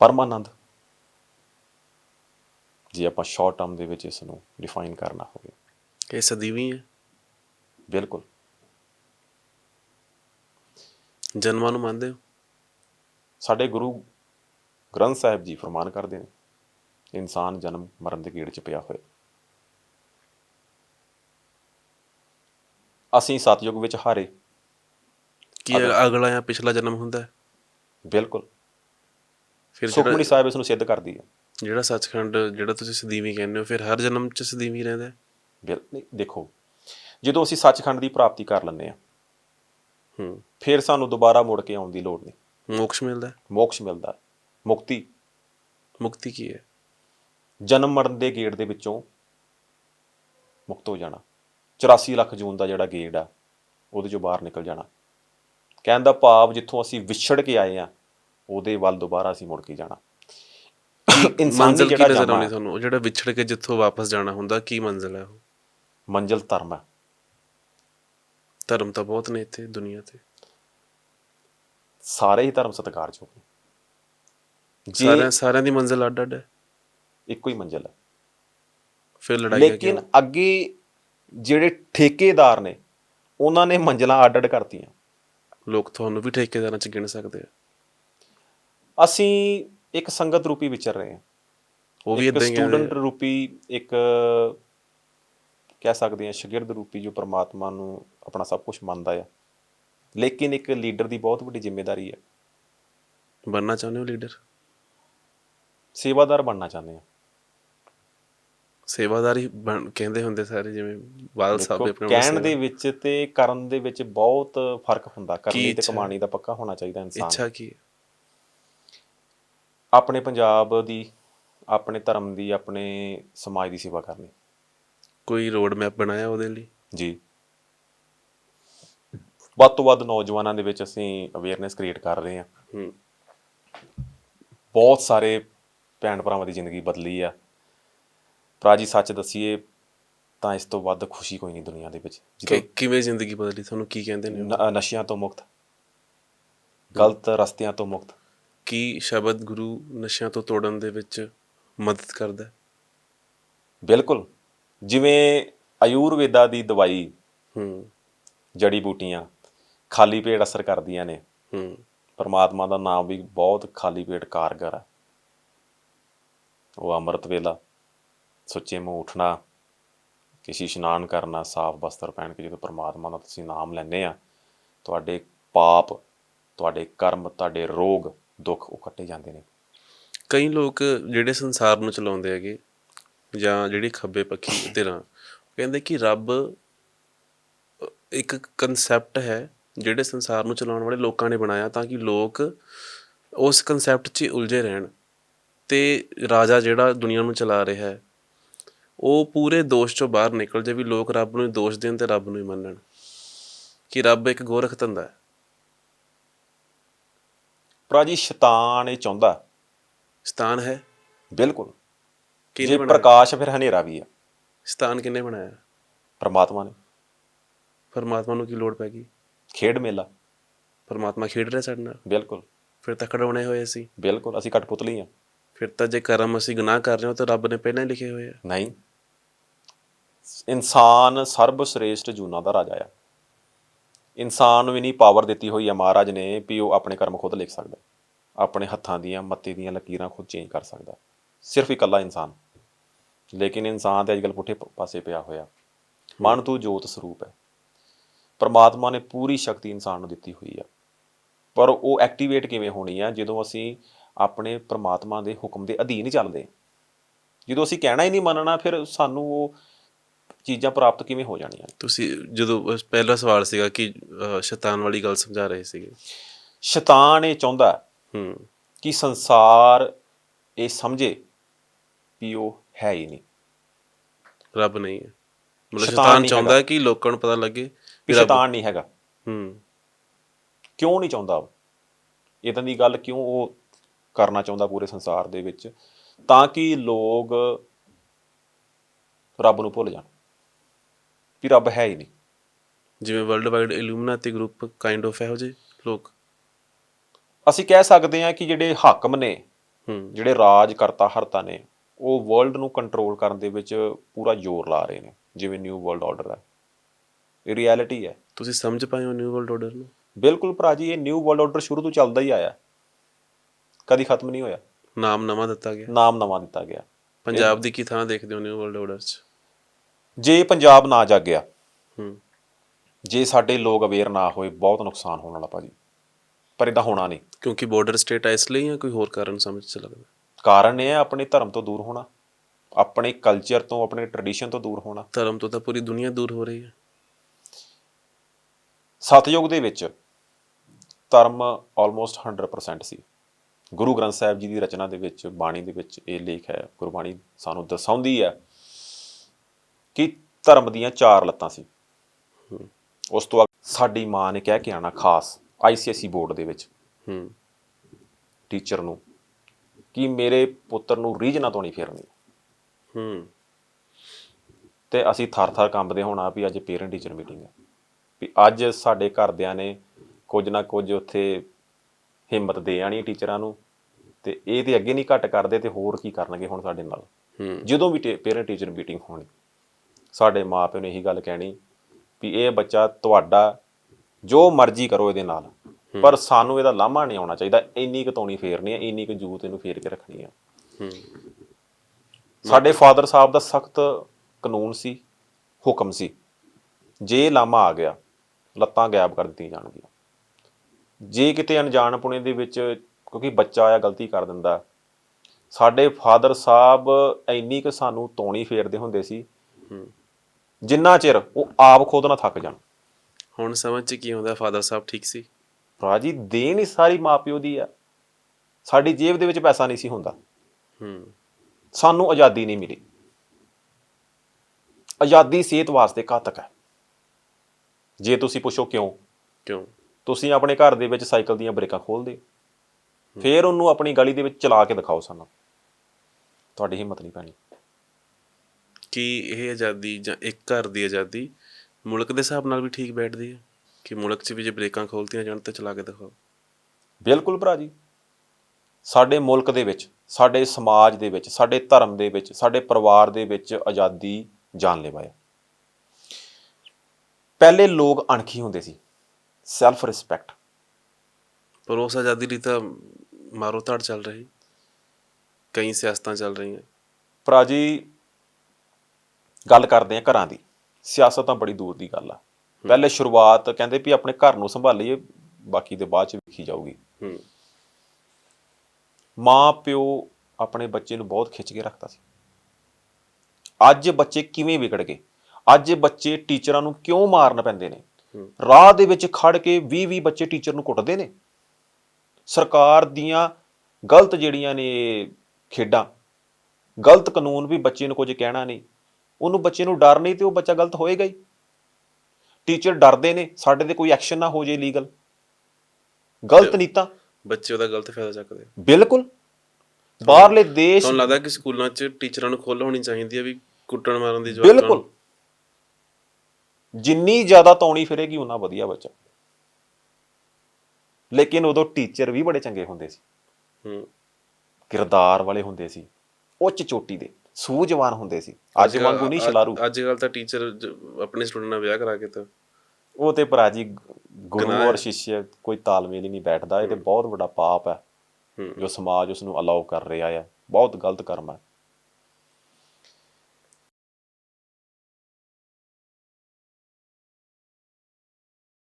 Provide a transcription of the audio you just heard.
ਪਰਮਾਨੰਦ। ਜੇ ਆਪਾਂ short term ਦੇ ਵਿੱਚ ਇਸ ਨੂੰ ਡਿਫਾਈਨ ਕਰਨਾ ਹੋਵੇ। ਇਹ ਸਦੀਵੀ ਹੈ। ਬਿਲਕੁਲ। ਜਨਮਾਂ ਨੂੰ ਮੰਨਦੇ ਹੋ? ਸਾਡੇ ਗੁਰੂ ਗ੍ਰੰਥ ਸਾਹਿਬ ਜੀ ਫਰਮਾਨ ਕਰਦੇ ਨੇ ਇਨਸਾਨ ਜਨਮ ਮਰਨ ਦੇ ਗੇੜ 'ਚ ਪਿਆ ਹੋਇਆ। ਅਸੀਂ ਸਤਯੁਗ ਵਿੱਚ ਹਾਰੇ। ਕੀ ਅਗਲਾ ਜਾਂ ਪਿਛਲਾ ਜਨਮ ਹੁੰਦਾ ਹੈ? ਬਿਲਕੁਲ। ਫਿਰ ਸੁਖਮਨੀ ਸਾਹਿਬ ਇਸ ਨੂੰ ਸਿੱਧ ਕਰਦੀ ਹੈ। ਜਿਹੜਾ ਸੱਚਖੰਡ ਜਿਹੜਾ ਤੁਸੀਂ ਸਦੀਵੀ ਕਹਿੰਦੇ ਹੋ ਫਿਰ ਹਰ ਜਨਮ ਚ ਸਦੀਵੀ ਰਹਿੰਦਾ ਹੈ? ਬਿਲ ਨਹੀਂ, ਦੇਖੋ ਜਦੋਂ ਅਸੀਂ ਸੱਚਖੰਡ ਦੀ ਪ੍ਰਾਪਤੀ ਕਰ ਲੈਂਦੇ ਆ ਹੂੰ। ਫਿਰ ਸਾਨੂੰ ਦੁਬਾਰਾ ਮੁੜ ਕੇ ਆਉਣ ਦੀ ਲੋੜ ਨਹੀਂ। ਮੋਕਸ਼ ਮਿਲਦਾ? ਮੋਕਸ਼ ਮਿਲਦਾ ਮੁਕਤੀ। ਮੁਕਤੀ ਕੀ ਹੈ? ਜਨਮ ਮਰਨ ਦੇ ਗੇੜ ਦੇ ਵਿੱਚੋਂ ਮੁਕਤ ਹੋ ਜਾਣਾ। 84 ਲੱਖ ਜੂਨ ਦਾ ਜਿਹੜਾ ਗੇੜ ਆ ਉਹਦੇ ਚੋਂ ਬਾਹਰ ਨਿਕਲ ਜਾਣਾ। ਕਹਿਣ ਦਾ ਭਾਵ ਜਿੱਥੋਂ ਅਸੀਂ ਵਿਛੜ ਕੇ ਆਏ ਆ ਉਹਦੇ ਵੱਲ ਦੁਬਾਰਾ ਅਸੀਂ ਮੁੜ ਕੇ ਜਾਣਾ। ਇਨਸਾਨ ਮੰਜ਼ਿਲ ਦੀ ਕੀ ਜਿਹੜਾ ਨਜ਼ਰ ਆਉਣੀ ਤੁਹਾਨੂੰ? ਉਹ ਜਿਹੜਾ ਵਿਛੜ ਕੇ ਜਿੱਥੋਂ ਵਾਪਸ ਜਾਣਾ ਹੁੰਦਾ ਕੀ ਮੰਜ਼ਿਲ ਹੈ ਉਹ? ਮੰਜ਼ਿਲ ਧਰਮ ਹੈ। ਧਰਮ ਤਾਂ ਬਹੁਤ ਨੇ ਇੱਥੇ ਦੁਨੀਆ ਤੇ। ਸਾਰੇ ਹੀ ਧਰਮ ਸਤਿਕਾਰਯੋਗ ਨੇ। ਜੇ ਸਾਰਿਆਂ ਸਾਰਿਆਂ ਦੀ ਮੰਜ਼ਿਲ ਅੱਡ ਅੱਡ ਹੈ? ਇੱਕੋ ਹੀ ਮੰਜ਼ਿਲ ਹੈ। ਫਿਰ ਲੜਾਈਆਂ ਲੇਕਿਨ ਅੱਗੇ ਜਿਹੜੇ ਠੇਕੇਦਾਰ ਨੇ ਉਹਨਾਂ ਨੇ ਮੰਜ਼ਲਾਂ ਅੱਡ-ਅੱਡ ਕਰਤੀਆਂ। ਲੋਕ ਤੁਹਾਨੂੰ ਵੀ ਠੇਕੇਦਾਰਾਂ ਚ ਗਿਣ ਸਕਦੇ ਆ। ਅਸੀਂ ਇੱਕ ਸੰਗਤ ਰੂਪੀ ਵਿਚਰ ਰਹੇ ਹਾਂ। ਉਹ ਵੀ ਇਦਾਂ ਹੀ ਸਟੂਡੈਂਟ ਕਹਿੰਦੇ ਆ। ਰੂਪੀ ਇੱਕ ਕਹਿ ਸਕਦੇ ਹਾਂ ਸ਼ਾਗਿਰਦ ਰੂਪੀ ਜੋ ਪ੍ਰਮਾਤਮਾ ਨੂੰ ਆਪਣਾ ਸਭ ਕੁਝ ਮੰਨਦਾ ਆ। ਲੇਕਿਨ ਇੱਕ ਲੀਡਰ ਦੀ ਬਹੁਤ ਵੱਡੀ ਜ਼ਿੰਮੇਵਾਰੀ ਹੈ ਬਣਨਾ ਚਾਹੁੰਦੇ ਹੋ ਲੀਡਰ? ਸੇਵਾਦਾਰ ਬਣਨਾ ਚਾਹੁੰਦੇ ਆ ਸੇਵਾਦਾਰੀ ਕਹਿੰਦੇ ਹੁੰਦੇ ਸਾਰੇ ਜਿਵੇਂ ਬਾਲ ਸਾਹਿਬ ਆਪਣੇ ਕਹਿਣ ਦੇ ਵਿੱਚ ਤੇ ਕਰਨ ਦੇ ਵਿੱਚ ਬਹੁਤ ਫ਼ਰਕ ਹੁੰਦਾ। ਕਰਨੀ ਤੇ? ਕਮਾਣੀ ਦਾ ਪੱਕਾ ਹੋਣਾ ਚਾਹੀਦਾ ਇਨਸਾਨ ਇੱਛਾ ਕੀ ਹੈ? ਆਪਣੇ ਪੰਜਾਬ ਦੀ ਆਪਣੇ ਧਰਮ ਦੀ ਆਪਣੇ ਸਮਾਜ ਦੀ ਸੇਵਾ ਕਰਨੀ। ਕੋਈ ਰੋਡ ਮੈਪ ਬਣਾਇਆ ਉਹਦੇ ਲਈ? ਜੀ। ਵੱਧ ਤੋਂ ਵੱਧ ਨੌਜਵਾਨਾਂ ਦੇ ਵਿੱਚ ਅਸੀਂ ਅਵੇਅਰਨੈਸ ਕ੍ਰੀਏਟ ਕਰ ਰਹੇ ਹਾਂ। ਹੂੰ। ਬਹੁਤ ਸਾਰੇ ਭੈਣ ਭਰਾਵਾਂ ਦੀ ਜ਼ਿੰਦਗੀ ਬਦਲੀ ਆ। ਭਰਾ ਜੀ ਸੱਚ ਦਸੀਏ ਤਾਂ ਇਸ ਤੋਂ ਵੱਧ ਖੁਸ਼ੀ ਕੋਈ ਨਹੀਂ ਦੁਨੀਆ ਦੇ ਵਿੱਚ। ਕਿ ਕਿਵੇਂ ਜ਼ਿੰਦਗੀ ਬਦਲੀ? ਤੁਹਾਨੂੰ ਕੀ ਕਹਿੰਦੇ ਨੇ? ਉਹ? ਨ- ਨਸ਼ਿਆਂ ਤੋਂ ਮੁਕਤ ਗਲਤ ਰਸਤਿਆਂ ਤੋਂ ਮੁਕਤ। ਕੀ ਸ਼ਬਦ ਗੁਰੂ ਨਸ਼ਿਆਂ ਤੋਂ ਤੋੜਨ ਦੇ ਵਿੱਚ ਮਦਦ ਕਰਦਾ ਹੈ? ਬਿਲਕੁਲ। ਜਿਵੇਂ ਆਯੁਰਵੇਦਾ ਦੀ ਦਵਾਈ ਹੂੰ। ਜੜੀ ਬੂਟੀਆਂ ਖਾਲੀ ਪੇਟ ਅਸਰ ਕਰਦੀਆਂ ਨੇ। ਹੂੰ। ਪਰਮਾਤਮਾ ਦਾ ਨਾਮ ਵੀ ਬਹੁਤ ਖਾਲੀ ਪੇਟ ਕਾਰਗਰ ਹੈ। ਉਹ ਅੰਮ੍ਰਿਤ ਵੇਲਾ ਸੁੱਚੇ ਮੂੰਹ ਉੱਠਣਾ ਕਿਸੇ ਇਸ਼ਨਾਨ ਕਰਨਾ ਸਾਫ਼ ਬਸਤਰ ਪਹਿਨ ਕੇ ਜਦੋਂ ਪਰਮਾਤਮਾ ਦਾ ਤੁਸੀਂ ਨਾਮ ਲੈਂਦੇ ਆ ਤੁਹਾਡੇ ਪਾਪ ਤੁਹਾਡੇ ਕਰਮ ਤੁਹਾਡੇ ਰੋਗ ਦੁੱਖ ਉਹ ਕੱਟੇ ਜਾਂਦੇ ਨੇ। ਕਈ ਲੋਕ ਜਿਹੜੇ ਸੰਸਾਰ ਨੂੰ ਚਲਾਉਂਦੇ ਹੈਗੇ ਜਾਂ ਜਿਹੜੀ ਖੱਬੇ ਪੱਖੀ ਧਿਰਾਂ ਕਹਿੰਦੇ ਕਿ ਰੱਬ ਇੱਕ ਕਨਸੈਪਟ ਹੈ ਜਿਹੜੇ ਸੰਸਾਰ ਨੂੰ ਚਲਾਉਣ ਵਾਲੇ ਲੋਕਾਂ ਨੇ ਬਣਾਇਆ ਤਾਂ ਕਿ ਲੋਕ ਉਸ ਕਨਸੈਪਟ 'ਚ ਉਲਝੇ ਰਹਿਣ ਤੇ ਰਾਜਾ ਜਿਹੜਾ ਦੁਨੀਆ ਨੂੰ ਚਲਾ ਰਿਹਾ ਹੈ ਉਹ ਪੂਰੇ ਦੋਸ਼ ਚੋਂ ਬਾਹਰ ਨਿਕਲ ਜਾਵੇ ਵੀ ਲੋਕ ਰੱਬ ਨੂੰ ਹੀ ਦੋਸ਼ ਦੇਣ ਤੇ ਰੱਬ ਨੂੰ ਹੀ ਮੰਨਣ ਕਿ ਰੱਬ ਇੱਕ ਗੋਰਖ ਧੰਦਾ ਹੈ। ਭਰਾ ਜੀ ਸ਼ੈਤਾਨ ਇਹ ਚਾਹੁੰਦਾ ਸਤਾਨ ਹੈ? ਬਿਲਕੁਲ। ਕਿਹਨੇ ਜੇ ਬਣਾਇਆ? ਪ੍ਰਕਾਸ਼ ਫਿਰ ਹਨੇਰਾ ਵੀ ਆ ਸਤਾਨ ਕਿਹਨੇ ਬਣਾਇਆ? ਪਰਮਾਤਮਾ ਨੇ। ਪਰਮਾਤਮਾ ਨੂੰ ਕੀ ਲੋੜ ਪੈ ਗਈ? ਖੇਡ ਮੇਲਾ। ਪਰਮਾਤਮਾ ਖੇਡ ਰਿਹਾ ਸਾਡੇ ਨਾਲ? ਬਿਲਕੁਲ। ਫਿਰ ਤਾਂ ਖੜਾਉਣੇ ਹੋਏ ਸੀ ਬਿਲਕੁਲ ਅਸੀਂ ਕਠਪੁਤਲੀ ਆ ਫਿਰ ਤਾਂ ਜੇ ਕਰਮ ਅਸੀਂ ਗੁਨਾਹ ਕਰ ਰਹੇ ਹਾਂ ਤਾਂ ਰੱਬ ਨੇ ਪਹਿਲਾਂ ਹੀ ਲਿਖੇ ਹੋਏ ਆ। ਨਹੀਂ। ਇਨਸਾਨ ਸਰਬ ਸ੍ਰੇਸ਼ਟ ਜੂਨਾ ਦਾ ਰਾਜਾ ਆ। ਇਨਸਾਨ ਨੂੰ ਵੀ ਪਾਵਰ ਦਿੱਤੀ ਹੋਈ ਹੈ ਮਹਾਰਾਜ ਨੇ ਵੀ ਉਹ ਆਪਣੇ ਕਰਮ ਖੁਦ ਲਿਖ ਸਕਦਾ ਆਪਣੇ ਹੱਥਾਂ ਦੀਆਂ, ਮੱਤੇ ਦੀਆਂ, ਲਕੀਰਾਂ ਖੁਦ ਚੇਂਜ ਕਰ ਸਕਦਾ ਸਿਰਫ ਇਕੱਲਾ ਇਨਸਾਨ। ਲੇਕਿਨ ਇਨਸਾਨ ਤੇ ਅੱਜਕੱਲ ਪੁੱਠੇ ਪਾਸੇ ਪਿਆ ਹੋਇਆ। ਮਨ ਤੂੰ ਜੋਤ ਸਰੂਪ ਹੈ। ਪਰਮਾਤਮਾ ਨੇ ਪੂਰੀ ਸ਼ਕਤੀ ਇਨਸਾਨ ਨੂੰ ਦਿੱਤੀ ਹੋਈ ਆ। ਪਰ ਉਹ ਐਕਟੀਵੇਟ ਕਿਵੇਂ ਹੋਣੀ ਆ, ਜਦੋਂ ਅਸੀਂ ਆਪਣੇ ਪਰਮਾਤਮਾ ਦੇ ਹੁਕਮ ਦੇ ਅਧੀਨ ਚੱਲਦੇ ਜਦੋਂ ਅਸੀਂ ਕਹਿਣਾ ਹੀ ਨਹੀਂ ਮੰਨਣਾ, ਫਿਰ ਸਾਨੂੰ ਉਹ ਚੀਜ਼ਾਂ ਪ੍ਰਾਪਤ ਕਿਵੇਂ ਹੋ ਜਾਣੀਆਂ? ਤੁਸੀਂ ਜਦੋਂ ਪਹਿਲਾ ਸਵਾਲ ਸੀਗਾ ਕਿ ਸ਼ੈਤਾਨ ਵਾਲੀ ਗੱਲ ਸਮਝਾ ਰਹੇ ਸੀਗੇ। ਸ਼ੈਤਾਨ ਇਹ ਚਾਹੁੰਦਾ ਹੂੰ ਕਿ ਸੰਸਾਰ ਇਹ ਸਮਝੇ ਵੀ ਉਹ ਹੈ ਹੀ ਨਹੀਂ। ਰੱਬ ਨਹੀਂ ਹੈ। ਮਤਲਬ ਸ਼ੈਤਾਨ ਚਾਹੁੰਦਾ ਹੈ ਕਿ ਲੋਕਾਂ ਨੂੰ ਪਤਾ ਲੱਗੇ ਕਿ ਸ਼ੈਤਾਨ ਨਹੀਂ ਹੈਗਾ। ਹੂੰ। ਕਿਉਂ ਨਹੀਂ ਚਾਹੁੰਦਾ ਇਦਾਂ ਦੀ ਗੱਲ ਕਿਉਂ ਉਹ ਕਰਨਾ ਚਾਹੁੰਦਾ ਪੂਰੇ ਸੰਸਾਰ ਦੇ ਵਿੱਚ? ਤਾਂ ਕਿ ਲੋਕ ਰੱਬ ਨੂੰ ਭੁੱਲ ਜਾਣ। ਵੀ ਰੱਬ ਹੈ ਹੀ ਨਹੀਂ। ਜਿਵੇਂ world wide Illuminati group kind of ਇਹੋ ਜਿਹੇ ਲੋਕ। ਅਸੀਂ ਕਹਿ ਸਕਦੇ ਹਾਂ ਕਿ ਜਿਹੜੇ ਹਾਕਮ ਨੇ ਹੂੰ। ਜਿਹੜੇ ਰਾਜ ਕਰਤਾ ਹਰਤਾ ਨੇ ਉਹ ਵਰਲਡ ਨੂੰ ਕੰਟਰੋਲ ਕਰਨ ਦੇ ਵਿੱਚ ਪੂਰਾ ਜ਼ੋਰ ਲਾ ਰਹੇ ਨੇ ਜਿਵੇਂ ਨਿਊ ਵਰਲਡ ਆਰਡਰ ਹੈ। ਇਹ ਰਿਐਲਿਟੀ ਹੈ। ਤੁਸੀਂ ਸਮਝ ਪਾਏ ਹੋ ਨਿਊ ਵਰਲਡ ਆਰਡਰ ਨੂੰ? ਬਿਲਕੁਲ ਭਰਾ ਜੀ ਇਹ ਨਿਊ ਵਰਲਡ ਆਰਡਰ ਸ਼ੁਰੂ ਤੋਂ ਚੱਲਦਾ ਹੀ ਆਇਆ। ਕਦੀ ਖਤਮ ਨਹੀਂ ਹੋਇਆ। ਨਾਮ ਨਵਾਂ ਦਿੱਤਾ ਗਿਆ। ਨਾਮ ਨਵਾਂ ਦਿੱਤਾ ਗਿਆ। ਪੰਜਾਬ ਦੀ ਕੀ ਥਾਂ ਦੇਖਦੇ ਹੋ ਨਿਊ ਵਰਲਡ ਆਰਡਰ 'ਚ? ਜੇ ਪੰਜਾਬ ਨਾ ਜਾਗਿਆ ਹੂੰ। ਜੇ ਸਾਡੇ ਲੋਕ ਅਵੇਅਰ ਨਾ ਹੋਏ ਬਹੁਤ ਨੁਕਸਾਨ ਹੋਣ ਵਾਲਾ ਭਾਜੀ। ਪਰ ਇਦਾਂ ਹੋਣਾ ਨਹੀਂ। ਕਿਉਂਕਿ ਬਾਰਡਰ ਸਟੇਟ ਆ ਇਸ ਲਈ ਜਾਂ ਕੋਈ ਹੋਰ ਕਾਰਨ ਸਮਝ ਚ ਲੱਗਦਾ? ਕਾਰਨ ਇਹ ਹੈ ਆਪਣੇ ਧਰਮ ਤੋਂ ਦੂਰ ਹੋਣਾ। ਆਪਣੇ ਕਲਚਰ ਤੋਂ ਆਪਣੇ ਟ੍ਰੈਡੀਸ਼ਨ ਤੋਂ ਦੂਰ ਹੋਣਾ। ਧਰਮ ਤੋਂ ਤਾਂ ਪੂਰੀ ਦੁਨੀਆ ਦੂਰ ਹੋ ਰਹੀ ਹੈ। ਸਤਯੁਗ ਦੇ ਵਿੱਚ ਧਰਮ ਆਲਮੋਸਟ 100% ਸੀ। ਗੁਰੂ ਗ੍ਰੰਥ ਸਾਹਿਬ ਜੀ ਦੀ ਰਚਨਾ ਦੇ ਵਿੱਚ ਬਾਣੀ ਦੇ ਵਿੱਚ ਇਹ ਲੇਖ ਹੈ ਗੁਰਬਾਣੀ ਸਾਨੂੰ ਦਰਸਾਉਂਦੀ ਹੈ। ਕਿ ਧਰਮ ਦੀਆਂ ਚਾਰ ਲੱਤਾਂ ਸੀ। ਉਸ ਤੋਂ ਬਾਅਦ ਸਾਡੀ ਮਾਂ ਨੇ ਕਹਿ ਕੇ ਆਣਾ ਖਾਸ ਆਈਸੀਐਸਈ ਬੋਰਡ ਦੇ ਵਿੱਚ ਹੂੰ। ਟੀਚਰ ਨੂੰ ਕਿ ਮੇਰੇ ਪੁੱਤਰ ਨੂੰ ਰੀਝਣਾ ਤੋਂ ਨਹੀਂ ਫੇਰਨੀ। ਹੂੰ। ਤੇ ਅਸੀਂ ਥਰ-ਥਰ ਕੰਬਦੇ ਹੋਣਾ ਵੀ ਅੱਜ ਪੇਰੈਂਟ ਟੀਚਰ ਮੀਟਿੰਗ ਹੈ ਵੀ ਅੱਜ ਸਾਡੇ ਘਰਦਿਆਂ ਨੇ ਕੁਝ ਨਾ ਕੁਝ ਉੱਥੇ ਹਿੰਮਤ ਦੇ ਆਣੀ ਟੀਚਰਾਂ ਨੂੰ ਤੇ ਇਹ ਤੇ ਅੱਗੇ ਨਹੀਂ ਘੱਟ ਕਰਦੇ ਤੇ ਹੋਰ ਕੀ ਕਰਨਗੇ ਹੁਣ ਸਾਡੇ ਨਾਲ। ਹੂੰ। ਜਦੋਂ ਵੀ ਪੇਰੈਂਟ ਟੀਚਰ ਮੀਟਿੰਗ ਹੋਣੀ ਸਾਡੇ ਮਾਪਿਆਂ ਨੇ ਇਹੀ ਗੱਲ ਕਹਿਣੀ ਵੀ ਇਹ ਬੱਚਾ ਤੁਹਾਡਾ ਜੋ ਮਰਜ਼ੀ ਕਰੋ ਇਹਦੇ ਨਾਲ। ਪਰ ਸਾਨੂੰ ਇਹਦਾ ਲਾਮਾ ਨਹੀਂ ਆਉਣਾ ਚਾਹੀਦਾ। ਇੰਨੀ ਕੁ ਤੋਣੀ ਫੇਰਨੀ ਹੈ ਇੰਨੀ ਕੁ ਜੂਤ ਇਹਨੂੰ ਫੇਰ ਕੇ ਰੱਖਣੀ ਹੈ। ਸਾਡੇ ਫਾਦਰ ਸਾਹਿਬ ਦਾ ਸਖਤ ਕਾਨੂੰਨ ਸੀ ਹੁਕਮ ਸੀ। ਜੇ ਲਾਮਾ ਆ ਗਿਆ ਲੱਤਾਂ ਗਾਇਬ ਕਰ ਦਿੱਤੀਆਂ ਜਾਣਗੀਆਂ। ਜੇ ਕਿਤੇ ਅਣਜਾਣ ਪੁਣੇ ਦੇ ਵਿੱਚ ਕਿਉਂਕਿ ਬੱਚਾ ਆਇਆ ਗਲਤੀ ਕਰ ਦਿੰਦਾ। ਸਾਡੇ ਫਾਦਰ ਸਾਹਿਬ ਇੰਨੀ ਕੁ ਸਾਨੂੰ ਤੋਣੀ ਫੇਰਦੇ ਹੁੰਦੇ ਸੀ। ਜਿੰਨਾ ਚਿਰ ਉਹ ਆਪ ਖੁਦ ਨਾ ਥੱਕ ਜਾਣ। ਹੁਣ ਸਮਝ ਚ ਕੀ ਆਉਂਦਾ ਫਾਦਰ ਸਾਹਿਬ ਠੀਕ ਸੀ? ਭਰਾ ਜੀ ਦੇਣ ਹੀ ਸਾਰੀ ਮਾਪਿਓ ਦੀ ਆ। ਸਾਡੀ ਜੇਬ ਦੇ ਵਿੱਚ ਪੈਸਾ ਨਹੀਂ ਸੀ ਹੁੰਦਾ। ਹੂੰ। ਸਾਨੂੰ ਆਜ਼ਾਦੀ ਨਹੀਂ ਮਿਲੀ। ਆਜ਼ਾਦੀ ਸਿਹਤ ਵਾਸਤੇ ਘਾਤਕ ਹੈ। ਜੇ ਤੁਸੀਂ ਪੁੱਛੋ ਕਿਉਂ? ਕਿਉਂ? ਤੁਸੀਂ ਆਪਣੇ ਘਰ ਦੇ ਵਿੱਚ ਸਾਈਕਲ ਦੀਆਂ ਬ੍ਰੇਕਾਂ ਖੋਲਦੇ ਫੇਰ ਉਹਨੂੰ ਆਪਣੀ ਗਲੀ ਦੇ ਵਿੱਚ ਚਲਾ ਕੇ ਦਿਖਾਓ ਸਾਨੂੰ। ਤੁਹਾਡੀ ਹਿੰਮਤ ਨਹੀਂ ਪੈਣੀ। ਕੀ ਇਹ ਆਜ਼ਾਦੀ ਜਾਂ ਇੱਕ ਘਰ ਦੀ ਆਜ਼ਾਦੀ ਮੁਲਕ ਦੇ ਹਿਸਾਬ ਨਾਲ ਵੀ ਠੀਕ ਬੈਠਦੀ ਹੈ? ਕਿ ਮੁਲਕ 'ਚ ਵੀ ਜੇ ਬ੍ਰੇਕਾਂ ਖੋਲਤੀਆਂ ਜਾਣ ਤੇ ਚਲਾ ਕੇ ਦਿਖਾਓ। ਬਿਲਕੁਲ ਭਰਾ ਜੀ। ਸਾਡੇ ਮੁਲਕ ਦੇ ਵਿੱਚ ਸਾਡੇ ਸਮਾਜ ਦੇ ਵਿੱਚ ਸਾਡੇ ਧਰਮ ਦੇ ਵਿੱਚ ਸਾਡੇ ਪਰਿਵਾਰ ਦੇ ਵਿੱਚ ਆਜ਼ਾਦੀ ਜਾਨਲੇਵਾ ਹੈ। ਪਹਿਲੇ ਲੋਕ ਅਣਖੀ ਹੁੰਦੇ ਸੀ। ਸੈਲਫ ਰਿਸਪੈਕਟ ਪਰ ਉਸ ਆਜ਼ਾਦੀ ਲਈ ਤਾਂ ਮਾਰੋ ਧੜ ਚੱਲ ਰਹੀ। ਕਈ ਸਿਆਸਤਾਂ ਚੱਲ ਰਹੀਆਂ। ਭਰਾ ਜੀ ਗੱਲ ਕਰਦੇ ਆ ਘਰਾਂ ਦੀ। ਸਿਆਸਤ ਤਾਂ ਬੜੀ ਦੂਰ ਦੀ ਗੱਲ ਆ। ਪਹਿਲੇ ਸ਼ੁਰੂਆਤ ਕਹਿੰਦੇ ਵੀ ਆਪਣੇ ਘਰ ਨੂੰ ਸੰਭਾਲੀਏ ਬਾਕੀ ਦੇ ਬਾਅਦ ਚ ਵੇਖੀ ਜਾਊਗੀ। ਹੂੰ। ਮਾਂ ਪਿਓ ਆਪਣੇ ਬੱਚੇ ਨੂੰ ਬਹੁਤ ਖਿੱਚ ਕੇ ਰੱਖਦਾ ਸੀ। ਅੱਜ ਬੱਚੇ ਕਿਵੇਂ ਵਿਗੜ ਗਏ? ਅੱਜ ਬੱਚੇ ਟੀਚਰਾਂ ਨੂੰ ਕਿਉਂ ਮਾਰਨ ਪੈਂਦੇ ਨੇ। ਰਾਹ ਦੇ ਵਿੱਚ ਖੜ ਕੇ 20 20 ਬੱਚੇ ਟੀਚਰ ਨੂੰ ਕੁੱਟਦੇ ਨੇ। ਸਰਕਾਰ ਦੀਆਂ ਗਲਤ ਜਿਹੜੀਆਂ ਨੇ ਖੇਡਾਂ ਗਲਤ ਕਾਨੂੰਨ ਵੀ ਬੱਚੇ ਨੂੰ ਕੁਝ ਕਹਿਣਾ ਨਹੀਂ। ਉਹਨੂੰ ਬੱਚੇ ਨੂੰ ਡਰ ਨਹੀਂ ਤੇ ਉਹ ਬੱਚਾ ਗਲਤ ਹੋਏਗਾ ਹੀ। ਟੀਚਰ ਡਰਦੇ ਨੇ ਸਾਡੇ ਤੇ ਕੋਈ ਐਕਸ਼ਨ ਨਾ ਹੋ ਜੇ ਲੀਗਲ ਗਲਤ ਨੀਤਾਂ। ਬੱਚੇ ਉਹਦਾ ਗਲਤ ਫਾਇਦਾ ਚੱਕਦੇ ਬਿਲਕੁਲ। ਬਾਹਰਲੇ ਦੇਸ਼ ਤੁਹਾਨੂੰ ਲੱਗਦਾ ਕਿ ਸਕੂਲਾਂ 'ਚ ਟੀਚਰਾਂ ਨੂੰ ਖੁੱਲ੍ਹ ਹੋਣੀ ਚਾਹੀਦੀ ਹੈ ਵੀ ਕੁੱਟਣ ਮਾਰਨ ਦੀ ਜਵਾਬ ਬਿਲਕੁਲ। ਜਿੰਨੀ ਜ਼ਿਆਦਾ ਤੌਣੀ ਫਿਰੇਗੀ ਉਨਾ ਵਧੀਆ ਬੱਚਾ। ਲੇਕਿਨ ਉਦੋਂ ਟੀਚਰ ਵੀ ਬੜੇ ਚੰਗੇ ਹੁੰਦੇ ਸੀ। ਹੂੰ। ਕਿਰਦਾਰ ਵਾਲੇ ਹੁੰਦੇ ਸੀ। ਉੱਚ ਚੋਟੀ ਦੇ। ਸੂਝਵਾਨ ਹੁੰਦੇ ਸੀ। ਅੱਜ ਵਾਂਗੂ ਨਹੀਂ ਛਲਾਰੂ ਅੱਜ ਕੱਲ ਤਾਂ ਟੀਚਰ ਆਪਣੇ ਸਟੂਡੈਂਟ ਨਾਲ ਵਿਆਹ ਕਰਾ ਕੇ ਤਾਂ ਉਹ ਤੇ ਭਰਾ ਜੀ ਗੁਰੂ ਔਰ। ਸ਼ਿਸ਼ਯ ਕੋਈ ਤਾਲਮੇਲ ਹੀ ਨਹੀਂ ਬੈਠਦਾ। ਇਹ ਤੇ ਬਹੁਤ ਵੱਡਾ ਪਾਪ ਹੈ ਹੂੰ। ਜੋ ਸਮਾਜ ਉਸ ਨੂੰ ਅਲਾਉ ਕਰ ਰਿਹਾ ਹੈ ਬਹੁਤ ਗਲਤ ਕਰਮ ਹੈ।